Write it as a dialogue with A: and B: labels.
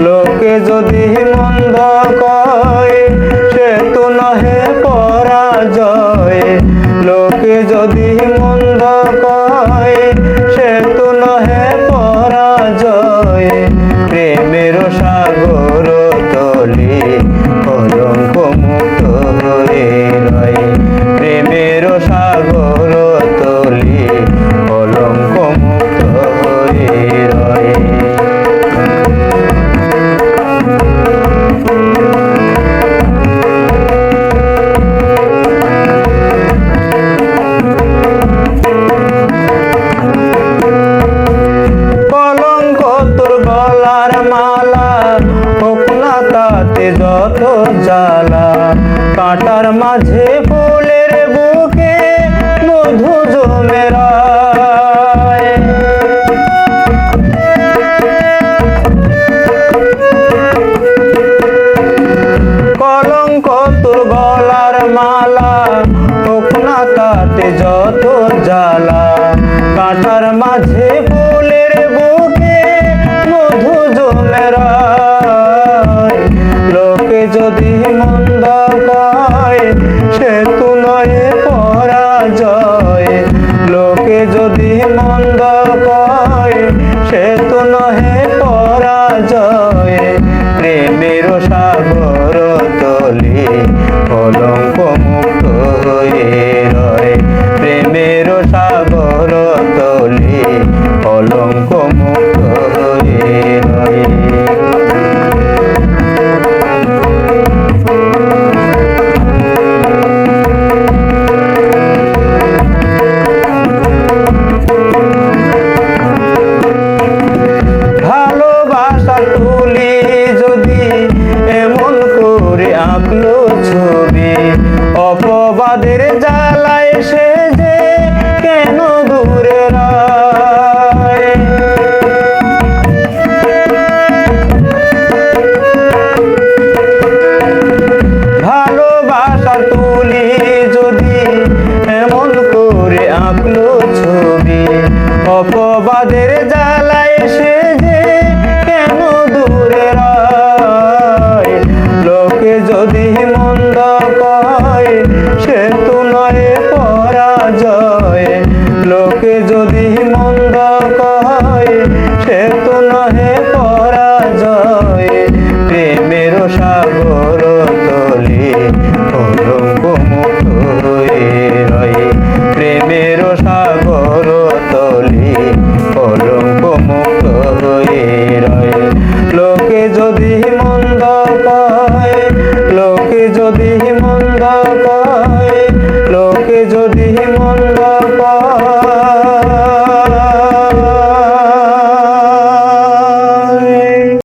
A: লোকে যদি মন্দ কয় কাটার মাঝে ফুলের বুকে মধু জমে কলঙ্ক তোর গলার মালা হোক না তাতে যত জ্বালা। মন্দ কয় সে তো নহে পরাজয় প্রেমের সাগর। তোদের জ্বালায় সে যে কেন দূরে ভালোবাসা তুলি যদি এমন করে আঁকলো ছবি, অপবাদের জ্বালায় সে যে কেন দূরে রয় ভয়ে লোকে যদি